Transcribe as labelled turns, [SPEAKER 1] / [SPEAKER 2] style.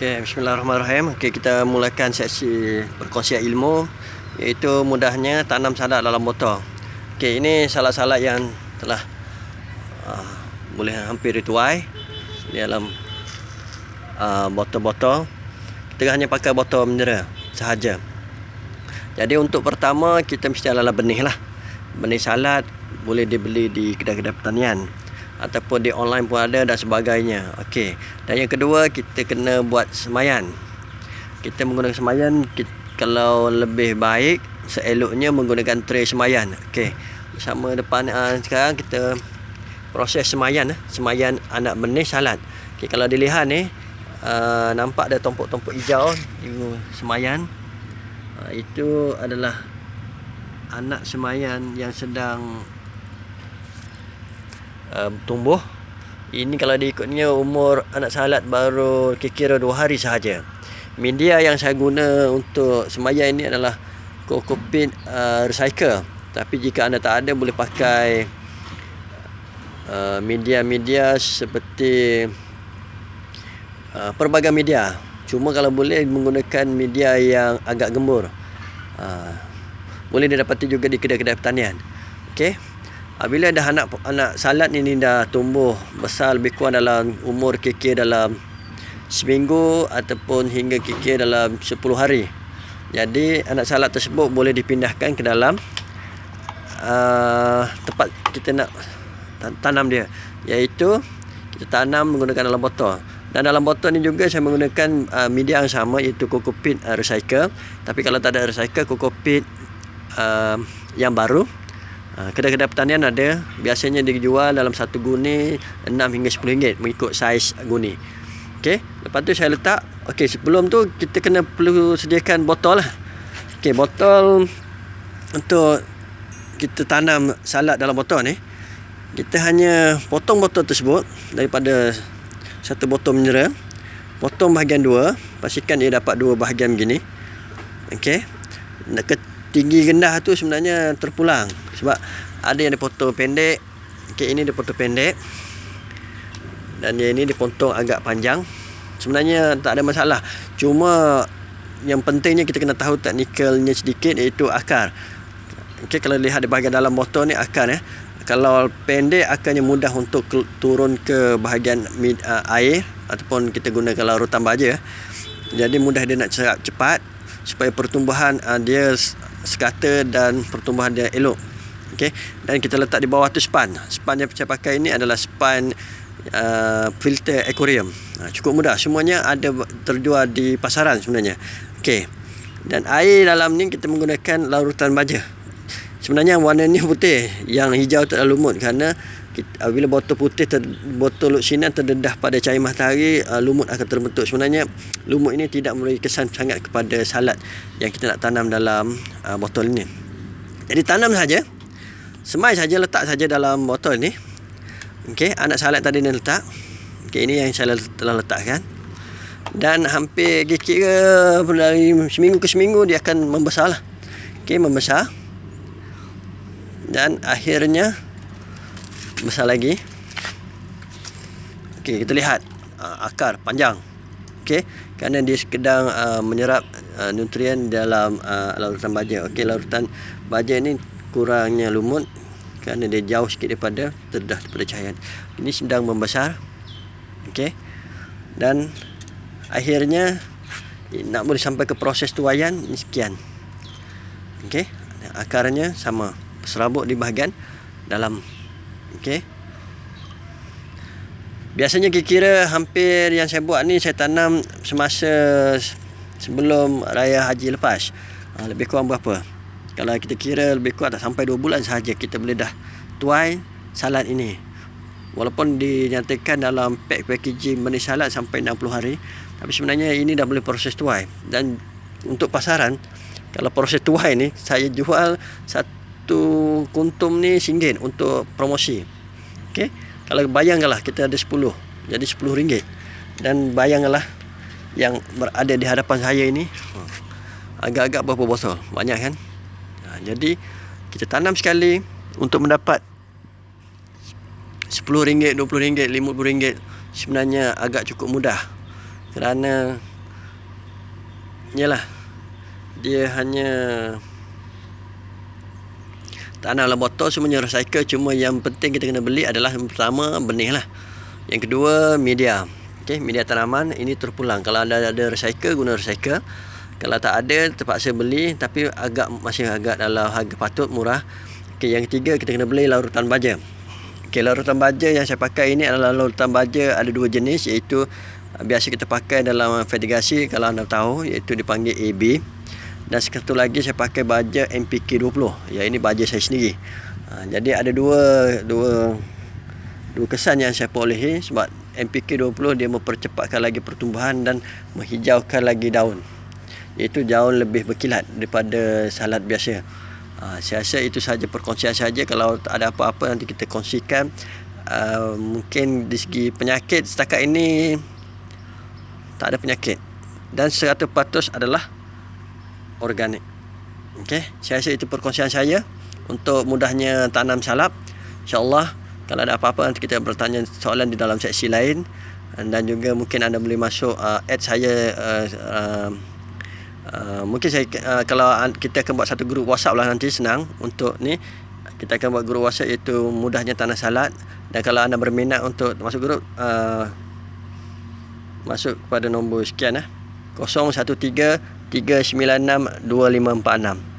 [SPEAKER 1] Okay, bismillahirrahmanirrahim. Okay, kita mulakan sesi perkongsian ilmu iaitu mudahnya tanam salad dalam botol. Okay, ini salad-salad yang telah uh, boleh hampir dituai di dalam uh, botol-botol. Kita hanya pakai botol mineral sahaja. Jadi untuk pertama kita mesti adalah benih lah. Benih salad boleh dibeli di kedai-kedai pertanian ataupun di online pun ada dan sebagainya. Okey. Dan yang kedua kita kena buat semayan. Kita menggunakan semayan kita, kalau lebih baik seeloknya menggunakan tray semayan. Okey. Sama depan uh, sekarang kita proses semayan uh, semayan anak benih salad. Okey kalau dilihat ni uh, nampak ada tompok-tompok hijau di semayan. Uh, itu adalah anak semayan yang sedang uh, tumbuh ini kalau diikutnya umur anak salad baru kira-kira 2 hari sahaja. Media yang saya guna untuk semaya ini adalah kokopit uh, recycle. Tapi jika anda tak ada boleh pakai uh, media-media seperti uh, pelbagai media. Cuma kalau boleh menggunakan media yang agak gembur. Uh, boleh didapati juga di kedai-kedai pertanian. Okey Apabila dah anak anak salad ini dah tumbuh besar lebih kurang dalam umur kekir dalam seminggu ataupun hingga kekir dalam 10 hari. Jadi anak salad tersebut boleh dipindahkan ke dalam uh, tempat kita nak tanam dia iaitu kita tanam menggunakan dalam botol. Dan dalam botol ni juga saya menggunakan uh, media yang sama iaitu kokopit uh, recycle. Tapi kalau tak ada recycle kokopit uh, yang baru kedai-kedai pertanian ada. Biasanya dijual dalam satu guni 6 hingga 10 ringgit mengikut saiz guni. Okey lepas tu saya letak. Okey sebelum tu kita kena perlu sediakan botol lah. Okey botol untuk kita tanam salad dalam botol ni. Kita hanya potong botol tersebut daripada satu botol mineral. Potong bahagian dua. Pastikan dia dapat dua bahagian begini. Okey tinggi rendah tu sebenarnya terpulang. Sebab ada yang dipotong pendek. Okey ini dipotong pendek. Dan yang ini dipotong agak panjang. Sebenarnya tak ada masalah. Cuma yang pentingnya kita kena tahu teknikalnya sedikit iaitu akar. Okey kalau lihat di bahagian dalam botol ni akar ya kalau pendek akarnya mudah untuk turun ke bahagian uh, air ataupun kita gunakan larutan baja jadi mudah dia nak serap cepat supaya pertumbuhan uh, dia sekata dan pertumbuhan dia elok. Okey. Dan kita letak di bawah tu span. Span yang saya pakai ini adalah span uh, filter aquarium. Uh, cukup mudah. Semuanya ada terjual di pasaran sebenarnya. Okey. Dan air dalam ni kita menggunakan larutan baja. Sebenarnya warnanya putih, yang hijau tak lumut kerana kita, bila botol putih ter, botol luksinan terdedah pada cahaya matahari uh, lumut akan terbentuk. Sebenarnya lumut ini tidak memberi kesan sangat kepada salad yang kita nak tanam dalam uh, botol ini. Jadi tanam saja. Semai saja letak saja dalam botol ini. Okey anak salad tadi ni letak. Okey ini yang saya telah letakkan. Dan hampir kira dari seminggu ke seminggu dia akan membesar lah. Okey membesar. Dan akhirnya besar lagi. Okey kita lihat uh, akar panjang. Okey kerana dia sedang uh, menyerap uh, nutrien dalam uh, larutan baja. Okey larutan baja ini kurangnya lumut kerana dia jauh sikit daripada terdedah daripada cahaya. Ini sedang membesar. Okey dan akhirnya nak boleh sampai ke proses tuaian ini sekian. Okey akarnya sama. Serabut di bahagian dalam Okey. Biasanya kira-kira hampir yang saya buat ni saya tanam semasa sebelum raya haji lepas. Ha, lebih kurang berapa? Kalau kita kira lebih kurang tak sampai 2 bulan sahaja kita boleh dah tuai salad ini. Walaupun dinyatakan dalam pack packaging benih salad sampai 60 hari, tapi sebenarnya ini dah boleh proses tuai dan untuk pasaran kalau proses tuai ni saya jual satu satu kuntum ni singgit untuk promosi. Okey. Kalau bayangkanlah kita ada 10, jadi 10 ringgit. Dan bayangkanlah yang berada di hadapan saya ini agak-agak berapa botol? Banyak kan? Ha, jadi kita tanam sekali untuk mendapat 10 ringgit, 20 ringgit, 50 ringgit sebenarnya agak cukup mudah. Kerana yalah dia hanya tanah dalam botol semuanya recycle cuma yang penting kita kena beli adalah yang pertama benih lah. Yang kedua media. Okay, media tanaman ini terpulang. Kalau anda ada recycle guna recycle. Kalau tak ada terpaksa beli. Tapi agak masih agak dalam harga patut murah. Okay, yang ketiga kita kena beli larutan baja. Okay, larutan baja yang saya pakai ini adalah larutan baja ada dua jenis iaitu biasa kita pakai dalam fertigasi kalau anda tahu iaitu dipanggil AB dan satu lagi saya pakai baja MPK 20 ya ini baja saya sendiri. Ha, jadi ada dua dua dua kesan yang saya perolehi sebab MPK 20 dia mempercepatkan lagi pertumbuhan dan menghijaukan lagi daun. Iaitu jauh lebih berkilat daripada salad biasa. Ha, saya rasa itu saja perkongsian saja. Kalau ada apa-apa nanti kita kongsikan. Uh, mungkin di segi penyakit setakat ini tak ada penyakit. Dan 100% adalah organik. Okey, saya rasa itu perkongsian saya untuk mudahnya tanam salap. Insya-Allah kalau ada apa-apa nanti kita bertanya soalan di dalam seksi lain dan juga mungkin anda boleh masuk uh, add saya uh, uh, uh, mungkin saya uh, kalau kita akan buat satu grup WhatsApp lah nanti senang untuk ni kita akan buat grup WhatsApp iaitu mudahnya tanah salad dan kalau anda berminat untuk masuk grup uh, masuk kepada nombor sekian eh 013 396 2546